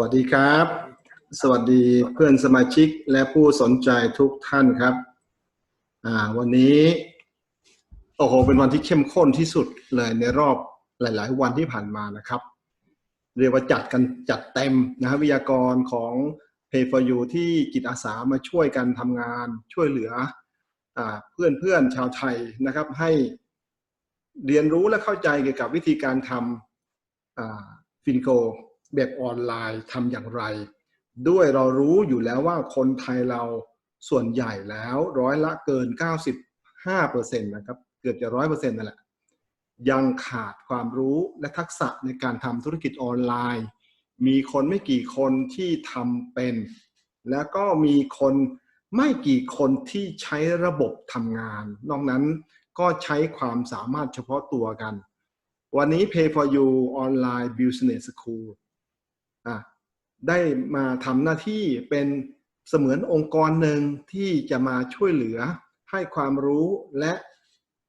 วัสดีครับ สวัสดีเพื่อนสมาชิกและผู้สนใจทุกท่านครับ อ่า วันนี้โอ้โหเป็นวันที่เข้มข้นที่สุดเลยในรอบหลาย ๆ วันที่ผ่านมานะครับ เรียกว่าจัดกันจัดเต็มนะครับวิทยากรของ Pay for You ที่จิตอาสามาช่วยกันทำงานช่วยเหลืออ่าเพื่อนเพื่อนๆชาวไทยนะครับ ให้เรียนรู้และเข้าใจเกี่ยวกับวิธีการทำฟินโก แบบออนไลน์ทำอย่างไร ด้วยเรารู้อยู่แล้วว่าคนไทยเราส่วนใหญ่แล้วร้อยละเกิน 95%นะครับ เกือบจะร้อยเปอร์เซ็นต์นั่นแหละ ยังขาดความรู้และทักษะในการทำธุรกิจออนไลน์ มีคนไม่กี่คนที่ทำเป็น แล้วก็มีคนไม่กี่คนที่ใช้ระบบทำงาน นอกนั้นก็ใช้ความสามารถเฉพาะตัวกัน วันนี้ Pay for You Online Business School ได้มาทำหน้าที่เป็นเสมือนองค์กรหนึ่งที่จะมาช่วยเหลือให้ความรู้และ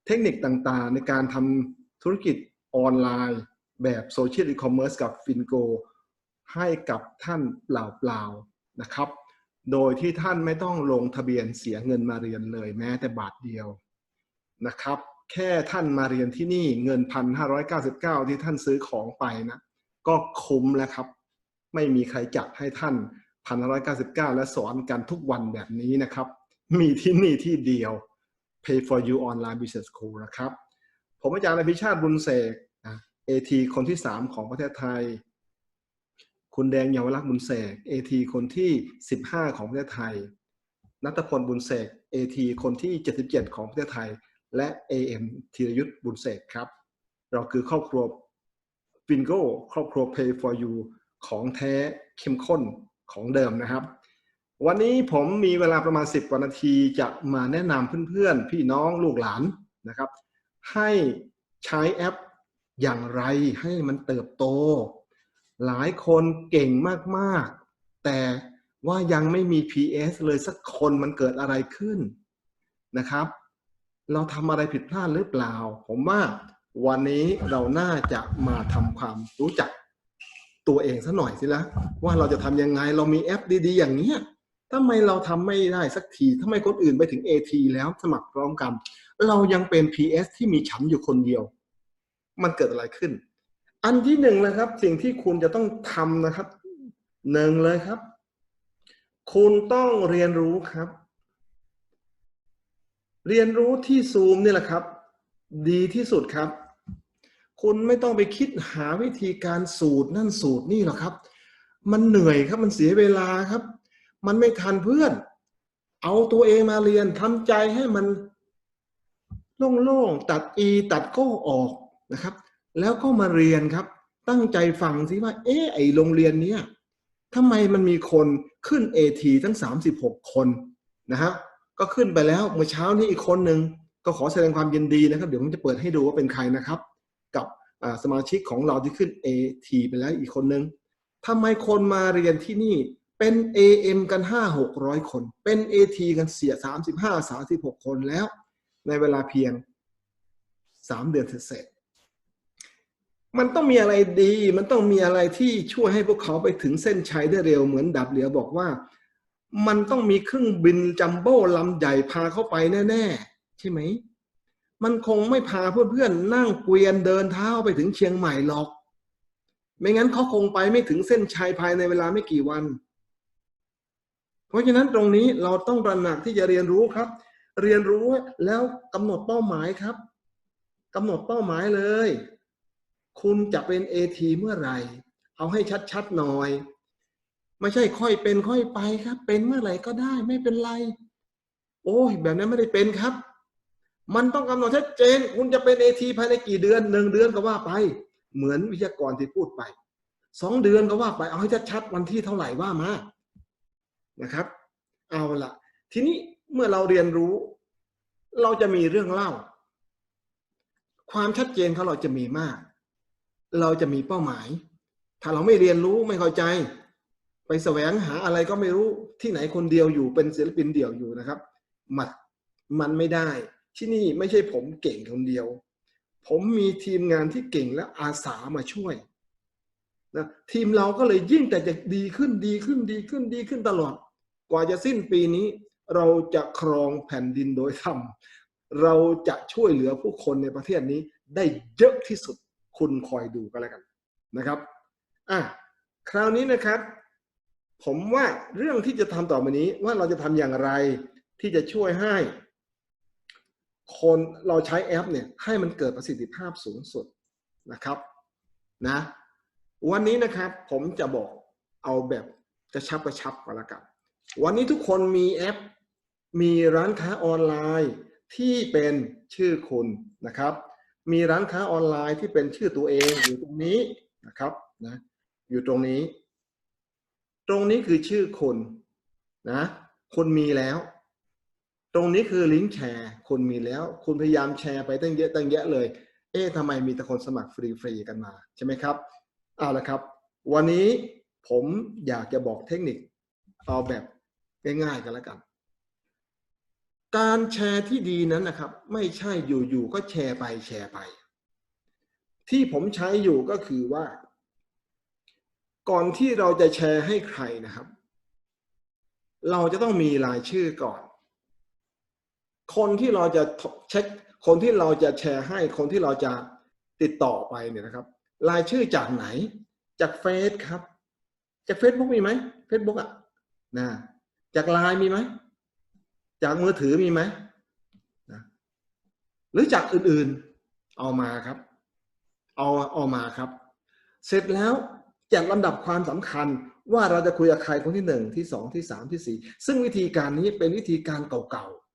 เทคนิคต่างๆ ในการทำธุรกิจออนไลน์แบบโซเชียลอีคอมเมิร์ซกับฟินโกให้กับท่านเปล่าๆนะครับ โดยที่ท่านไม่ต้องลงทะเบียนเสียเงินมาเรียนเลยแม้แต่บาทเดียวนะครับ แค่ท่านมาเรียนที่นี่เงินพันห้าร้อยเก้าสิบเก้าที่ท่านซื้อของไปนะ ก็คุ้มแล้วครับ ไม่มีใครจัดให้ท่านพันร้อยเก้าสิบเก้าและสอนกันทุกวันแบบนี้นะครับ มีที่นี่ที่เดียว Pay for You Online Business School นะครับ ผมอาจารย์อภิชาติบุญเสกนะ AT คนที่ 3 ของประเทศไทย คุณแดงเยาวรักษ์บุญเสก AT คนที่ 15 ของประเทศไทย นัตพลบุญเสก AT คนที่ 77 ของประเทศไทย และ AM ธีรยุทธ์บุญเสกครับ เราคือครอบครัวฟินโกครอบครัว Pay for You ของแท้เข้มข้นของเดิมนะครับ วันนี้ผมมีเวลาประมาณ 10กว่านาทีจะมาแนะนำเพื่อนๆ พี่น้องลูกหลานนะครับ ให้ใช้แอปอย่างไรให้มันเติบโต หลายคนเก่งมากๆ แต่ว่ายังไม่มี PS เลยสักคนมันเกิดอะไรขึ้นนะครับ เราทำอะไรผิดพลาดหรือเปล่า ผมว่าวันนี้เราน่าจะมาทำความรู้จัก ตัวเองซะหน่อยสิละว่าเราจะทำยังไงเรามีแอปดี ๆ อย่างเนี้ยทำไมเราทำไม่ได้สักทีทำไมคนอื่นไปถึง AT แล้วสมัครพร้อมกัน เรายังเป็น PS ที่มีฉันอยู่คนเดียว มันเกิดอะไรขึ้น อันที่หนึ่งนะครับ สิ่งที่คุณจะต้องทำนะครับหนึ่งเลยครับ คุณต้องเรียนรู้ครับ เรียนรู้ที่ซูมนี่แหละครับ ดีที่สุดครับ คุณไม่ต้องไปคิดหาวิธีการสูตรนั่นสูตรนี่หรอกครับ มันเหนื่อยครับมันเสียเวลาครับ มันไม่ทันเพื่อน เอาตัวเองมาเรียนทำใจให้มันโล่งๆตัด e ตัดก้ออกนะครับ แล้วก็มาเรียนครับ ตั้งใจฟังสิว่า เอ๊ะไอโรงเรียนเนี้ยทำไมมันมีคนขึ้น AT ทั้ง 36 คนนะครับก็ขึ้นไปแล้วเมื่อเช้านี้อีกคนหนึ่งก็ขอแสดงความยินดีนะครับ เดี๋ยวผมจะเปิดให้ดูว่าเป็นใครนะครับ สมาชิกของเราที่ขึ้น AT ไปแล้วอีกคนนึงทำไมคนมาเรียนที่นี่เป็น AM กันห้าหกร้อยคน เป็น AT กันเสียสามสิบห้าสาสิบหกคนแล้ว ในเวลาเพียงสามเดือนเสร็จ มันต้องมีอะไรดี มันต้องมีอะไรที่ช่วยให้พวกเขาไปถึงเส้นชัยได้เร็วเหมือนดับเหลียวบอกว่า มันต้องมีเครื่องบินจัมโบ้ลำใหญ่พาเข้าไปแน่ ๆ ใช่ไหม มันคงไม่พาเพื่อนๆนั่งเกวียนเดินเท้าไปถึงเชียงใหม่หรอก ไม่งั้นเขาคงไปไม่ถึงเส้นชัยภายในเวลาไม่กี่วัน เพราะฉะนั้นตรงนี้เราต้องตระหนักที่จะเรียนรู้ครับ เรียนรู้แล้วกำหนดเป้าหมายครับกำหนดเป้าหมายเลย คุณจะเป็นเอทีเมื่อไหร่ เอาให้ชัดๆหน่อย ไม่ใช่ค่อยเป็นค่อยไปครับ เป็นเมื่อไหร่ก็ได้ไม่เป็นไร โอ้ยแบบนั้นไม่ได้เป็นครับ มันต้องกำหนดชัดเจน คุณจะเป็นเอทีภายในกี่เดือนหนึ่งเดือนก็ว่าไป เหมือนวิทยากรที่พูดไปสองเดือนก็ว่าไปเอาให้ชัดๆวันที่เท่าไหร่ว่ามานะครับ เอาละทีนี้เมื่อเราเรียนรู้ เราจะมีเรื่องเล่า ความชัดเจนของเราจะมีมาก เราจะมีเป้าหมาย ถ้าเราไม่เรียนรู้ไม่เข้าใจ ไปแสวงหาอะไรก็ไม่รู้ที่ไหนคนเดียวอยู่เป็นศิลปินเดี่ยวอยู่นะครับ มันมันไม่ได้ ที่นี่ไม่ใช่ผมเก่งคนเดียว ผมมีทีมงานที่เก่งและอาสามาช่วยนะทีมเราก็เลยยิ่งแต่จะดีขึ้นดีขึ้นดีขึ้นดีขึ้นตลอด กว่าจะสิ้นปีนี้ เราจะครองแผ่นดินโดยธรรมเราจะช่วยเหลือผู้คนในประเทศนี้ได้เยอะที่สุดคุณคอยดูกันแล้วกันนะครับอะคราวนี้นะครับ ผมว่าเรื่องที่จะทำต่อไปนี้ว่าเราจะทำอย่างไรที่จะช่วยให้ คนเราใช้แอปเนี่ยให้มันเกิดประสิทธิภาพสูงสุดนะครับนะวันนี้นะครับผมจะบอกเอาแบบกระชับกระชับก่อนละกันวันนี้ทุกคนมีแอป มีร้านค้าออนไลน์ที่เป็นชื่อคุณนะครับ มีร้านค้าออนไลน์ที่เป็นชื่อตัวเองอยู่ตรงนี้นะครับนะอยู่ตรงนี้ ตรงนี้คือชื่อคุณนะคุณมีแล้ว ตรงนี้คือลิงก์แชร์คุณมีแล้ว คุณพยายามแชร์ไปตั้งเยอะตั้งแยะเลย เอ๊ะทำไมมีแต่คนสมัครฟรีๆกันมาใช่ไหมครับเอาละครับ วันนี้ผมอยากจะบอกเทคนิคเอาแบบง่ายๆกันแล้วกัน การแชร์ที่ดีนั้นนะครับ ไม่ใช่อยู่ๆก็แชร์ไปแชร์ไป ที่ผมใช้อยู่ก็คือว่า ก่อนที่เราจะแชร์ให้ใครนะครับ เราจะต้องมีรายชื่อก่อน คนที่เราจะเช็คคนที่เราจะแชร์ให้คนที่เราจะติดต่อไปเนี่ยนะครับรายชื่อจากไหน จากเฟซครับ จากเฟซบุ๊กมีไหมเฟซบุ๊กอะนะจากไลน์มีไหมจากมือถือมีไหมนะหรือจากอื่นๆเอามาครับ เอาเอามาครับ เสร็จแล้วจัดลำดับความสำคัญว่าเราจะคุยกับใครคนที่หนึ่งที่สองที่สามที่สี่ซึ่งวิธีการนี้เป็นวิธีการเก่าๆ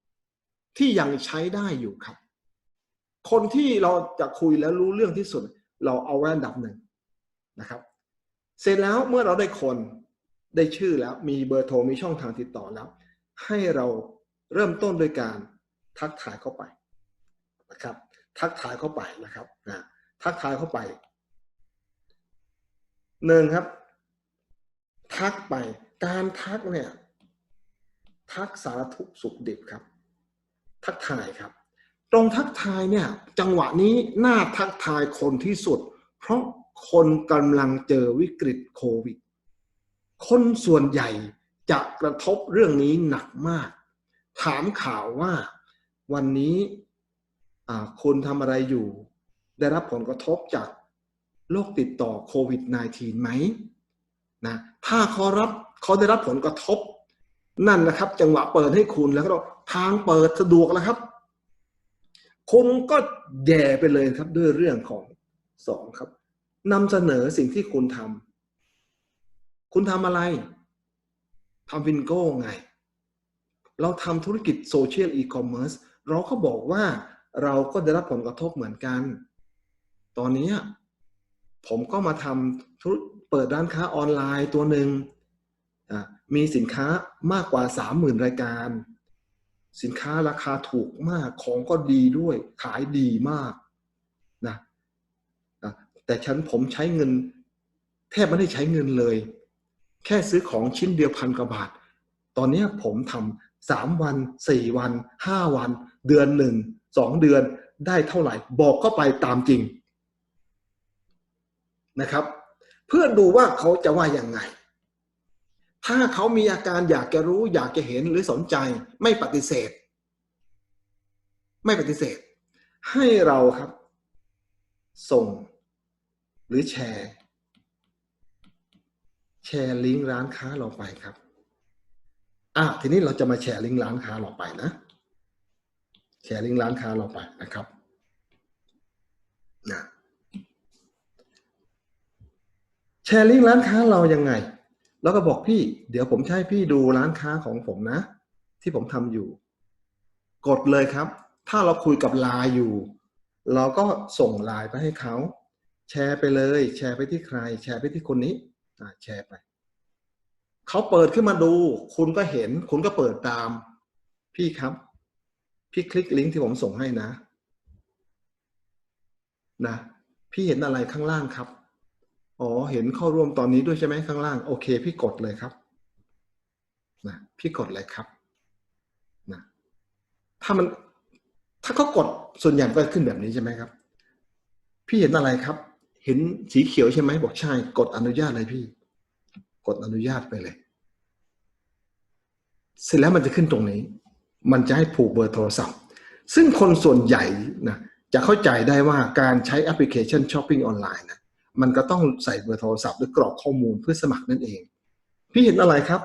ที่ยังใช้ได้อยู่ครับ คนที่เราจะคุยแล้วรู้เรื่องที่สุด เราเอาไว้อันดับหนึ่งนะครับ เสร็จแล้วเมื่อเราได้คนได้ชื่อแล้วมีเบอร์โทรมีช่องทางติดต่อแล้ว ให้เราเริ่มต้นโดยการทักทายเข้าไปนะครับ ทักทายเข้าไปนะครับนะทักทายเข้าไปหนึ่งครับ ทักไปการทักเนี่ย ทักสารทุกสุขดิบครับ ทักทายครับ ตรงทักทายเนี่ยจังหวะนี้น่าทักทายคนที่สุด เพราะคนกำลังเจอวิกฤตโควิด คนส่วนใหญ่จะกระทบเรื่องนี้หนักมาก ถามข่าวว่าวันนี้คุณทำอะไรอยู่ ได้รับผลกระทบจากโรคติดต่อโควิด -19 ไหมนะถ้าเขารับเขาได้รับผลกระทบ นั่นนะครับ จังหวะเปิดให้คุณแล้วก็ ทางเปิดสะดวกแล้วครับคุณก็แย่ไปเลยครับด้วยเรื่องของสองครับนำเสนอสิ่งที่คุณทำคุณทำอะไรทำวินโก้ไง เราทำธุรกิจโซเชียลอีคอมเมิร์ซเราก็บอกว่าเราก็ได้รับผลกระทบเหมือนกัน ตอนนี้ผมก็มาทำธุรเปิดร้านค้าออนไลน์ตัวหนึ่งมีสินค้ามากกว่าสามหมื่นรายการ สินค้าราคาถูกมากของก็ดีด้วยขายดีมากนะแต่ฉันผมใช้เงิน แทบไม่ได้ใช้เงินเลย แค่ซื้อของชิ้นเดียวพันกว่าบาท ตอนนี้ผมทำสามวันสี่วันห้าวัน เดือนหนึ่งสองเดือนได้เท่าไหร่ บอกเข้าไปตามจริงนะครับ เพื่อดูว่าเขาจะว่ายังไง ถ้าเขามีอาการอยากจะรู้ อยากจะเห็นหรือสนใจ ไม่ปฏิเสธ ไม่ปฏิเสธ ให้เราครับ ส่ง หรือแชร์ แชร์ลิงก์ร้านค้าเราไปครับอะทีนี้เราจะมาแชร์ลิงก์ร้านค้าเราไปนะ แชร์ลิงก์ร้านค้าเราไปนะครับนะแชร์ลิงก์ร้านค้าเรายังไง แล้วก็บอกพี่ เดี๋ยวผมใช้พี่ดูร้านค้าของผมนะ ที่ผมทำอยู่ กดเลยครับ ถ้าเราคุยกับไลน์อยู่ เราก็ส่งไลน์ไปให้เขา แชร์ไปเลย แชร์ไปที่ใคร แชร์ไปที่คนนี้อ่าแชร์ไปเขาเปิดขึ้นมาดู คุณก็เห็น คุณก็เปิดตาม พี่ครับ พี่คลิกลิงก์ที่ผมส่งให้นะ นะ พี่เห็นอะไรข้างล่างครับ อ๋อ เห็นเข้าร่วมตอนนี้ด้วยใช่ไหมข้างล่าง โอเค พี่กดเลยครับนะพี่กดเลยครับนะถ้ามันถ้าเขากดส่วนใหญ่ก็ขึ้นแบบนี้ใช่ไหมครับ พี่เห็นอะไรครับ เห็นสีเขียวใช่ไหมบอกใช่ กดอนุญาตเลยพี่ กดอนุญาตไปเลย เสร็จแล้วมันจะขึ้นตรงนี้ มันจะให้ผูกเบอร์โทรศัพท์ ซึ่งคนส่วนใหญ่นะจะเข้าใจได้ว่าการใช้แอปพลิเคชันช้อปปิ้งออนไลน์นะ มันก็ต้องใส่เบอร์โทรศัพท์หรือกรอกข้อมูลเพื่อสมัครนั่นเอง พี่เห็นอะไรครับ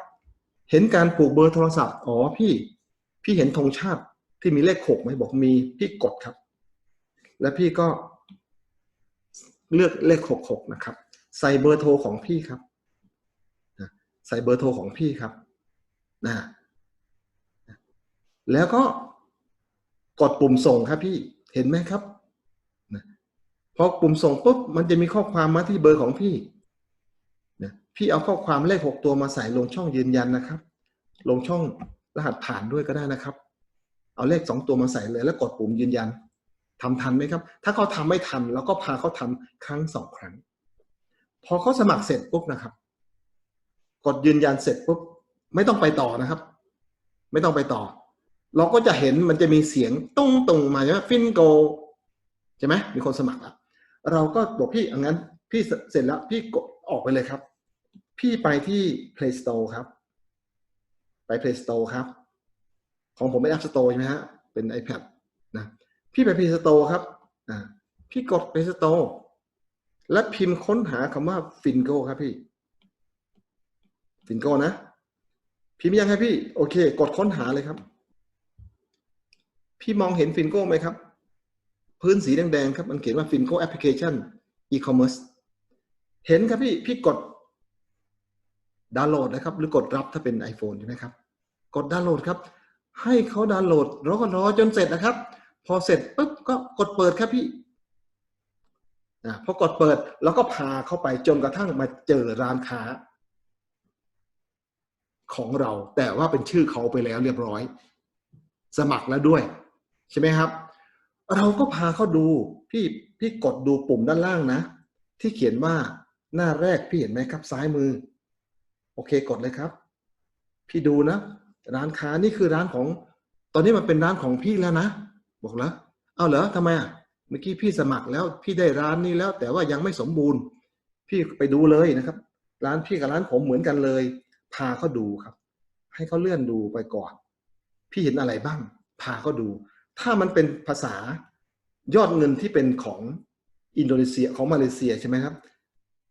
เห็นการผูกเบอร์โทรศัพท์อ๋อพี่พี่เห็นธงชาติที่มีเลขหกไหมบอกมีพี่กดครับ แล้วพี่ก็เลือกเลขหกหกนะครับ ใส่เบอร์โทรของพี่ครับใส่เบอร์โทรของพี่ครับนะแล้วก็กดปุ่มส่งครับพี่เห็นไหมครับ พอปุ่มส่งปุ๊บมันจะมีข้อความมาที่เบอร์ของพี่นะพี่เอาข้อความเลขหกตัวมาใส่ลงช่องยืนยันนะครับ ลงช่องรหัสผ่านด้วยก็ได้นะครับ เอาเลขสองตัวมาใส่เลย แล้วกดปุ่มยืนยันทำทันไหมครับ ถ้าเขาทำไม่ทันเราก็พาเขาทำครั้งสองครั้ง พอเขาสมัครเสร็จปุ๊บนะครับ กดยืนยันเสร็จปุ๊บไม่ต้องไปต่อนะครับ ไม่ต้องไปต่อ เราก็จะเห็นมันจะมีเสียงตุ้งตุงมาใช่ไหมฟินโกใช่ไหมมีคนสมัครแล้ว เราก็บอกพี่อังั้นพี่เสร็จแล้วพี่กดออกไปเลยครับ พี่ไปที่ Play Store ครับ ไป Play Store ครับ ของผมเป็น App Store ใช่ไหมฮะ เป็น iPad นะ พี่ไป Play Store ครับอ่าพี่กด Play Store และพิมพ์ค้นหาคำว่า Fingo ครับพี่ Fingo นะ พิมพ์ยังครับพี่ โอเค กดค้นหาเลยครับ พี่มองเห็น Fingo ไหมครับ พื้นสีแดงๆครับ มันเขียนว่า Fingo Application E-commerce เห็นครับพี่พี่กดดาวน์โหลดนะครับ หรือกดรับถ้าเป็น iPhone ใช่ไหมครับ กดดาวน์โหลดครับ ให้เขาดาวน์โหลดแล้วก็รอจนเสร็จนะครับ พอเสร็จปุ๊บก็กดเปิดครับพี่นะพอกดเปิดแล้วก็พาเข้าไปจนกระทั่งมาเจอร้านค้า ของเราแต่ว่าเป็นชื่อเขาไปแล้วเรียบร้อย สมัครแล้วด้วย ใช่ไหมครับ เราก็พาเขาดูพี่พี่กดดูปุ่มด้านล่างนะ ที่เขียนว่าหน้าแรกพี่เห็นไหมครับซ้ายมือ โอเคกดเลยครับ พี่ดูนะ ร้านค้านี่คือร้านของ ตอนนี้มันเป็นร้านของพี่แล้วนะ บอกแล้วเอาเหรอทำไมอะเมื่อกี้พี่สมัครแล้วพี่ได้ร้านนี้แล้ว แต่ว่ายังไม่สมบูรณ์ พี่ไปดูเลยนะครับ ร้านพี่กับร้านผมเหมือนกันเลย พาเขาดูครับ ให้เขาเลื่อนดูไปก่อน พี่เห็นอะไรบ้าง พาเขาดู ถ้ามันเป็นภาษายอดเงินที่เป็นของอินโดนีเซียของมาเลเซียใช่ไหมครับ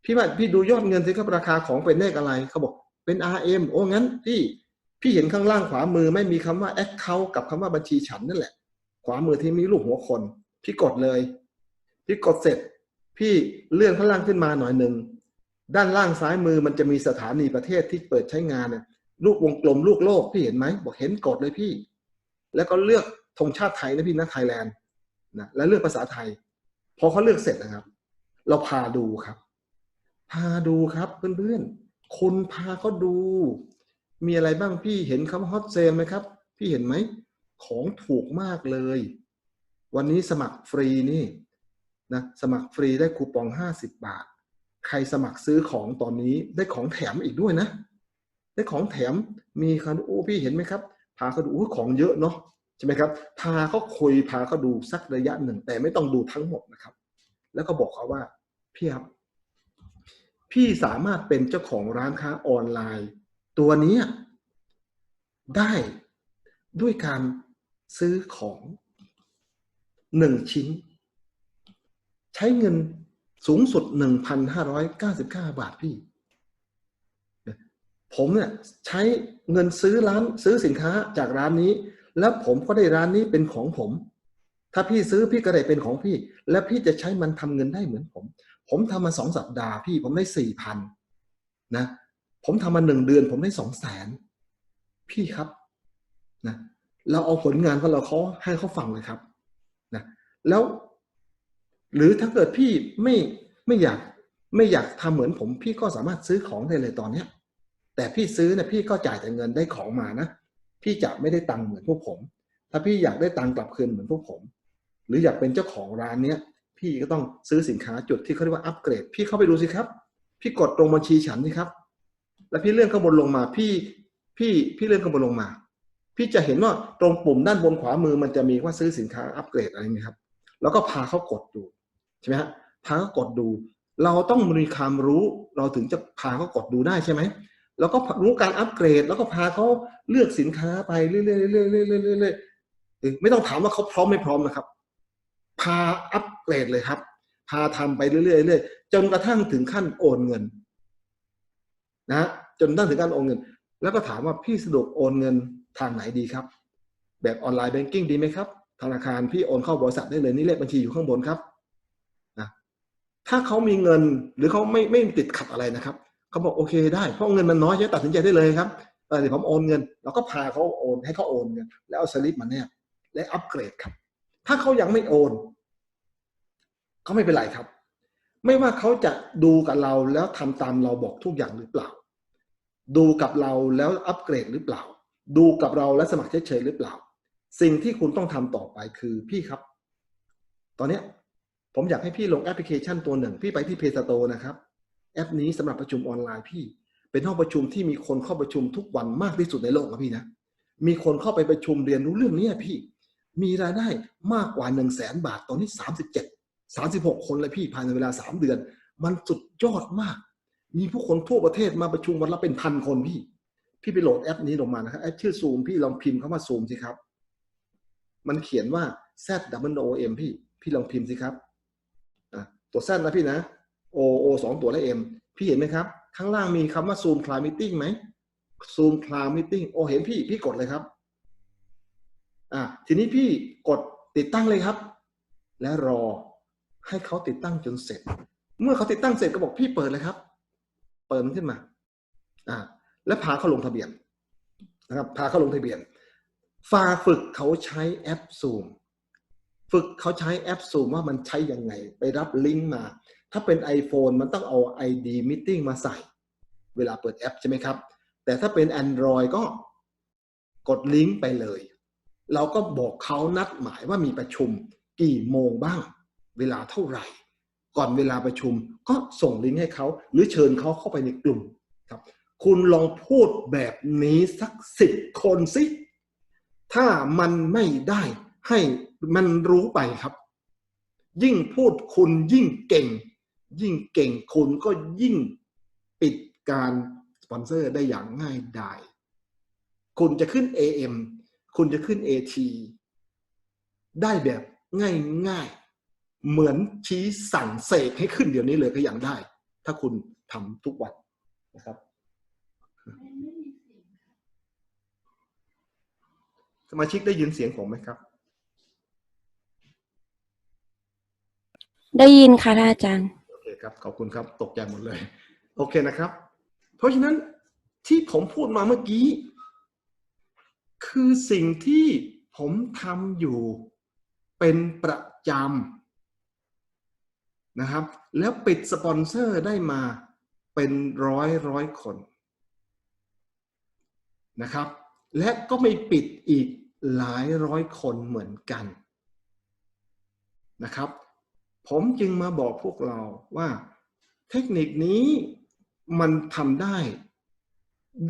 พี่ว่าพี่ดูยอดเงินสิครับราคาของเป็นเลขอะไรเขาบอกเป็น RM โอ้งั้นพี่พี่เห็นข้างล่างขวามือไม่มีคำว่า account กับคำว่าบัญชีฉันนั่นแหละ ขวามือที่มีรูปหัวคน พี่กดเลย พี่กดเสร็จ พี่เลื่อนข้างล่างขึ้นมาหน่อยหนึ่งด้านล่างซ้ายมือมันจะมีสถานีประเทศที่เปิดใช้งานเนี่ยลูกวงกลมลูกโลกพี่เห็นไหมบอกเห็นกดเลยพี่ แล้วก็เลือก ธงชาติไทยนะพี่นะไทยแลนด์นะแล้วเลือกภาษาไทยพอเขาเลือกเสร็จนะครับ เราพาดูครับ พาดูครับเพื่อนๆคนพาเขาดู มีอะไรบ้างพี่เห็นคำฮอตเซลไหมครับ พี่เห็นไหมของถูกมากเลย วันนี้สมัครฟรีนี่นะสมัครฟรีได้คูปองห้าสิบบาท ใครสมัครซื้อของตอนนี้ได้ของแถมอีกด้วยนะ ได้ของแถมมีคันโอ้พี่เห็นไหมครับ พาเขาดูของเยอะเนาะ ใช่ไหมครับพาเขาคุยพาเขาดูสักระยะหนึ่ง แต่ไม่ต้องดูทั้งหมดนะครับ แล้วก็บอกเขาว่าพี่ครับพี่สามารถเป็นเจ้าของร้านค้าออนไลน์ ตัวนี้ได้ด้วยการซื้อของหนึ่งชิ้น ใช้เงินสูงสุดหนึ่งพันห้าร้อยเก้าสิบเก้าบาทพี่ ผมเนี่ยใช้เงินซื้อร้านซื้อสินค้าจากร้านนี้ แล้วผมก็ได้ร้านนี้เป็นของผม ถ้าพี่ซื้อพี่ก็ได้เป็นของพี่ แล้วพี่จะใช้มันทำเงินได้เหมือนผม ผมทำมาสองสัปดาห์พี่ผมได้สี่พันนะผมทำมาหนึ่งเดือน ผมได้สองแสนพี่ครับนะเราเอาผลงานของเราเขาให้เขาฟังเลยครับนะแล้ว หรือถ้าเกิดพี่ไม่ไม่อยากไม่อยากทำเหมือนผม พี่ก็สามารถซื้อของได้เลยตอนเนี้ยแต่พี่ซื้อเนี่ยพี่ก็จ่ายแต่เงินได้ของมานะ พี่จะไม่ได้ตังค์เหมือนพวกผม ถ้าพี่อยากได้ตังค์กลับคืนเหมือนพวกผม หรืออยากเป็นเจ้าของร้านเนี้ยพี่ก็ต้องซื้อสินค้าจุดที่เขาเรียกว่าอัปเกรด พี่เข้าไปดูสิครับ พี่กดตรงบัญชีฉันสิครับ แล้วพี่เลื่อนข้างบนลงมา พี่พี่พี่เลื่อนข้างบนลงมา พี่จะเห็นว่าตรงปุ่มด้านบนขวามือมันจะมีว่าซื้อสินค้าอัปเกรดอะไรเงี้ครับ แล้วก็พาเขากดดูใช่ไหมฮะพาเขากดดู เราต้องมีความรู้เราถึงจะพาเขากดดูได้ใช่ไหม แล้วก็รู้การอัปเกรด แล้วก็พาเขาเลือกสินค้าไปเรื่อยๆเรื่อยๆเรื่อยๆไม่ต้องถามว่าเขาพร้อมไม่พร้อมนะครับ พาอัปเกรดเลยครับ พาทำไปเรื่อยๆเรื่อยๆจนกระทั่งถึงขั้นโอนเงิน นะจนกระทั่งถึงการโอนเงิน แล้วก็ถามว่าพี่สะดวกโอนเงินทางไหนดีครับ แบบออนไลน์แบงกิ้งดีไหมครับ ธนาคารพี่โอนเข้าบริษัทได้เลยนี่เลขบัญชีอยู่ข้างบนครับนะถ้าเขามีเงินหรือเขาไม่ไม่ติดขัดอะไรนะครับ เขาบอกโอเคได้เพราะเงินมันน้อยใช้ตัดสินใจได้เลยครับเดี๋ยวผมโอนเงินเราก็พาเขาโอนให้เขาโอนเงินแล้วเอาสลิปมาแนบและอัปเกรดครับ ถ้าเขายังไม่โอนเขาไม่เป็นไรครับ ไม่ว่าเขาจะดูกับเราแล้วทำตามเราบอกทุกอย่างหรือเปล่า ดูกับเราแล้วอัปเกรดหรือเปล่า ดูกับเราและสมัครเฉยๆหรือเปล่า สิ่งที่คุณต้องทำต่อไปคือพี่ครับ ตอนเนี้ยผมอยากให้พี่ลงแอปพลิเคชันตัวหนึ่ง พี่ไปที่เพจสโตนะครับ แอปนี้สำหรับประชุมออนไลน์พี่ เป็นห้องประชุมที่มีคนเข้าประชุมทุกวันมากที่สุดในโลกนะพี่นะ มีคนเข้าไปประชุมเรียนรู้เรื่องนี้พี่ มีรายได้มากกว่า1นึ่งแสนบาทตอนนี้ 37 36 คนเลยพี่ภายในเวลา 3 เดือน มันสุดยอดมาก มีผู้คนทั่วประเทศมาประชุมวันละเป็นพันคนพี่ พี่ไปโหลดแอปนี้ลงมานะครับแอปชื่อซูมพี่ลองพิมพ์เข้ามาซูมสิครับ มันเขียนว่า Z W O M พี่ พี่ลองพิมพ์สิครับอะตัว Z นะพี่นะ O O สองตัวและ M พี่เห็นไหมครับ ข้างล่างมีคำว่า Zoom Cloud Meeting ไหม Zoom Cloud Meeting โอเห็นพี่พี่กดเลยครับอะทีนี้พี่กดติดตั้งเลยครับ และรอให้เขาติดตั้งจนเสร็จ เมื่อเขาติดตั้งเสร็จก็บอกพี่เปิดเลยครับ เปิดมันขึ้นมาอ่าแล้วพาเขาลงทะเบียนนะครับพาเขาลงทะเบียนฟาฝึกเขาใช้แอป Zoom ฝึกเขาใช้แอป Zoom ว่ามันใช้ยังไง ไปรับลิงก์มา ถ้าเป็น iPhone มันต้องเอา ID Meeting มาใส่ เวลาเปิดแอปใช่ไหมครับ แต่ถ้าเป็น Android ก็กดลิงก์ไปเลย เราก็บอกเขานัดหมายว่ามีประชุมกี่โมงบ้าง เวลาเท่าไหร่ ก่อนเวลาประชุมก็ส่งลิงก์ให้เขา หรือเชิญเขาเข้าไปในกลุ่มครับ คุณลองพูดแบบนี้สักสิบคนสิ ถ้ามันไม่ได้ให้มันรู้ไปครับ ยิ่งพูดคุณยิ่งเก่ง ยิ่งเก่งคุณก็ยิ่งปิดการสปอนเซอร์ได้อย่างง่ายดายคุณจะขึ้น AM คุณจะขึ้น AT ได้แบบง่ายๆ เหมือนชี้สั่งเสกให้ขึ้นเดี๋ยวนี้เลยก็ยังได้ ถ้าคุณทำทุกวันนะครับสมาชิกได้ยินเสียงผมไหมครับ ได้ยินค่ะท่านอาจารย์ ครับ ขอบคุณครับ ตกใจหมดเลย โอเคนะครับ เพราะฉะนั้นที่ผมพูดมาเมื่อกี้ คือสิ่งที่ผมทำอยู่เป็นประจำนะครับ แล้วปิดสปอนเซอร์ได้มาเป็นร้อยร้อยคนนะครับ และก็ไม่ปิดอีกหลายร้อยคนเหมือนกันนะครับ ผมจึงมาบอกพวกเราว่าเทคนิคนี้มันทำได้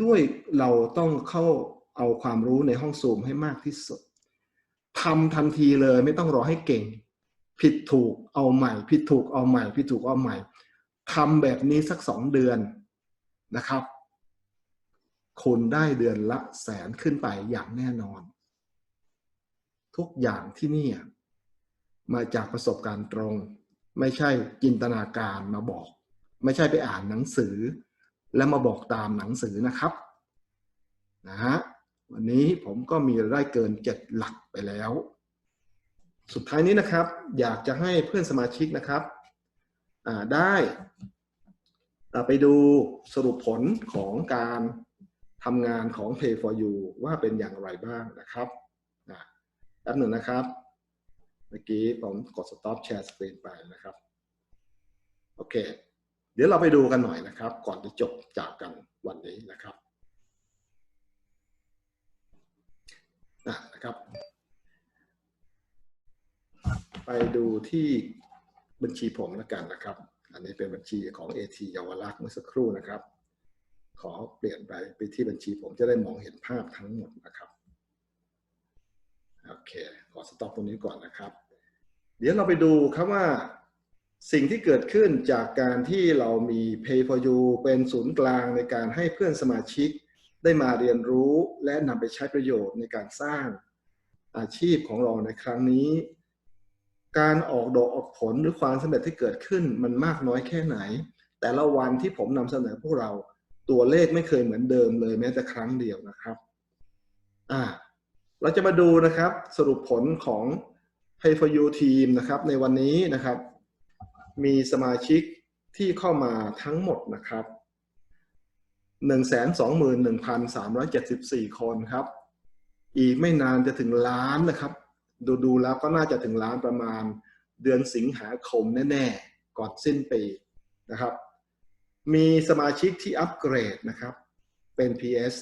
ด้วยเราต้องเข้าเอาความรู้ในห้องซูมให้มากที่สุดทำทันทีเลยไม่ต้องรอให้เก่ง ผิดถูกเอาใหม่ ผิดถูกเอาใหม่ ผิดถูกเอาใหม่ทำแบบนี้สักสองเดือนนะครับคุณได้เดือนละแสนขึ้นไปอย่างแน่นอน ทุกอย่างที่นี่ มาจากประสบการณ์ตรง ไม่ใช่จินตนาการมาบอก ไม่ใช่ไปอ่านหนังสือ แล้วมาบอกตามหนังสือนะครับนะฮะวันนี้ผมก็มีรายได้เกินเจ็ดหลักไปแล้ว สุดท้ายนี้นะครับ อยากจะให้เพื่อนสมาชิกนะครับได้ไปดูสรุปผลของการทำงานของ Pay for You ว่าเป็นอย่างไรบ้างนะครับแป๊บหนึ่งนะครับ เมื่อกี้ผมกด stop share screen ไปนะครับ โอเค เดี๋ยวเราไปดูกันหน่อยนะครับ ก่อนจะจบจากกันวันนี้นะครับนะครับ ไปดูที่บัญชีผมแล้วกันนะครับ อันนี้เป็นบัญชีของ AT เยาวรักษ์เมื่อสักครู่นะครับ ขอเปลี่ยนไปไปที่บัญชีผมจะได้มองเห็นภาพทั้งหมดนะครับ โอเค ขอสต็อปตรงนี้ก่อนนะครับ เดี๋ยวเราไปดูครับว่าสิ่งที่เกิดขึ้นจากการที่เรามี Pay for You เป็นศูนย์กลางในการให้เพื่อนสมาชิก ได้มาเรียนรู้และนำไปใช้ประโยชน์ในการสร้างอาชีพของเราในครั้งนี้ การออกดอกออกผลหรือความสำเร็จที่เกิดขึ้นมันมากน้อยแค่ไหน แต่ละวันที่ผมนำเสนอพวกเราตัวเลขไม่เคยเหมือนเดิมเลยแม้แต่ครั้งเดียวนะครับ อ่า เราจะมาดูนะครับสรุปผลของ Pay for You Team นะครับในวันนี้นะครับ มีสมาชิกที่เข้ามาทั้งหมดนะครับ 121,374 คนครับ อีกไม่นานจะถึงล้านนะครับ ดูดูแล้วก็น่าจะถึงล้านประมาณเดือนสิงหาคมแน่ๆ ก่อนสิ้นปีนะครับ มีสมาชิกที่อัปเกรดนะครับ เป็น PS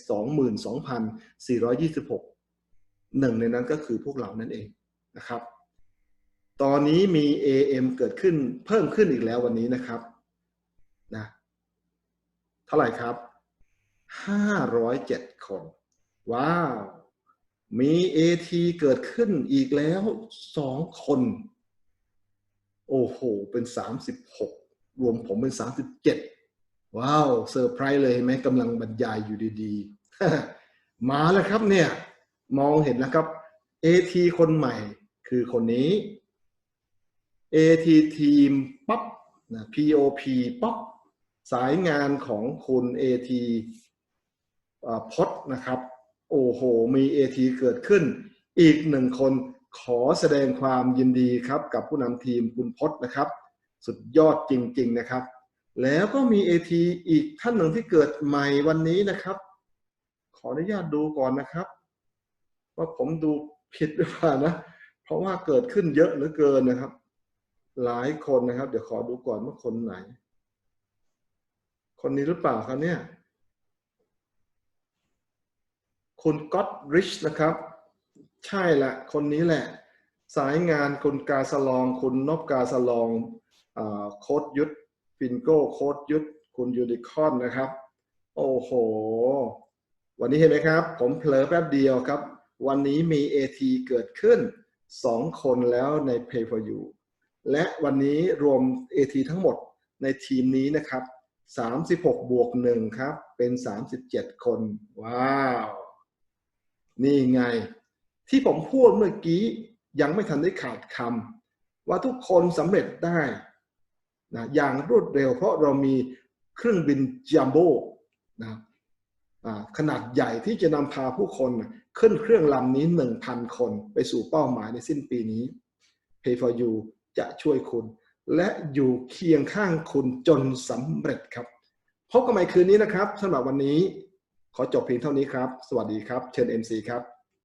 22,426 หนึ่งในนั้นก็คือพวกเรานั่นเองนะครับ ตอนนี้มี AM เกิดขึ้นเพิ่มขึ้นอีกแล้ววันนี้นะครับนะเท่าไหร่ครับ 507 คน ว้าว มี AT เกิดขึ้นอีกแล้ว 2 คน โอ้โห เป็น 36 รวมผมเป็น 37 ว้าว เซอร์ไพรส์เลยเห็นไหมกำลังบรรยายอยู่ดีๆ มาแล้วครับเนี่ย มองเห็นแล้วครับ AT คนใหม่คือคนนี้ AT ทีมป๊อปนะ POP ป๊อปสายงานของคุณ AT อ่าพดนะครับ โอ้โห มี AT เกิดขึ้น อีกหนึ่งคนขอแสดงความยินดีครับ กับผู้นำทีมคุณพดนะครับ สุดยอดจริง ๆ นะครับ แล้วก็มี AT อีกท่านหนึ่งที่เกิดใหม่วันนี้นะครับ ขออนุญาตดูก่อนนะครับ ว่าผมดูผิดหรือเปล่านะ เพราะว่าเกิดขึ้นเยอะเหลือเกินนะครับ หลายคนนะครับ เดี๋ยวขอดูก่อนว่าคนไหน คนนี้หรือเปล่าครับเนี่ย คุณก๊อตริชนะครับ ใช่แหละ คนนี้แหละ สายงานคุณกาสลอง คุณนบกาสลองอโค้ดยุทธฟินโก้โค้ดยุทธคุณยูนิคอนนะครับ โอ้โห วันนี้เห็นไหมครับ ผมเผลอแป๊บเดียวครับ วันนี้มี AT เกิดขึ้น 2 คนแล้วใน Pay for You และวันนี้รวม AT ทั้งหมดในทีมนี้นะครับ 36 บวก 1 ครับ เป็น 37 คน ว้าว นี่ไง ที่ผมพูดเมื่อกี้ยังไม่ทันได้ขาดคำว่าทุกคนสำเร็จได้นะอย่างรวดเร็วเพราะเรามีเครื่องบินจัมโบ้นะขนาดใหญ่ที่จะนำพาผู้คน ขึ้นเครื่องลำนี้ 1,000 คนไปสู่เป้าหมายในสิ้นปีนี้ Pay for You จะช่วยคุณ และอยู่เคียงข้างคุณจนสำเร็จครับ พบกันใหม่คืนนี้นะครับสำหรับวันนี้ ขอจบเพียงเท่านี้ครับ สวัสดีครับ เชิญ MC ครับ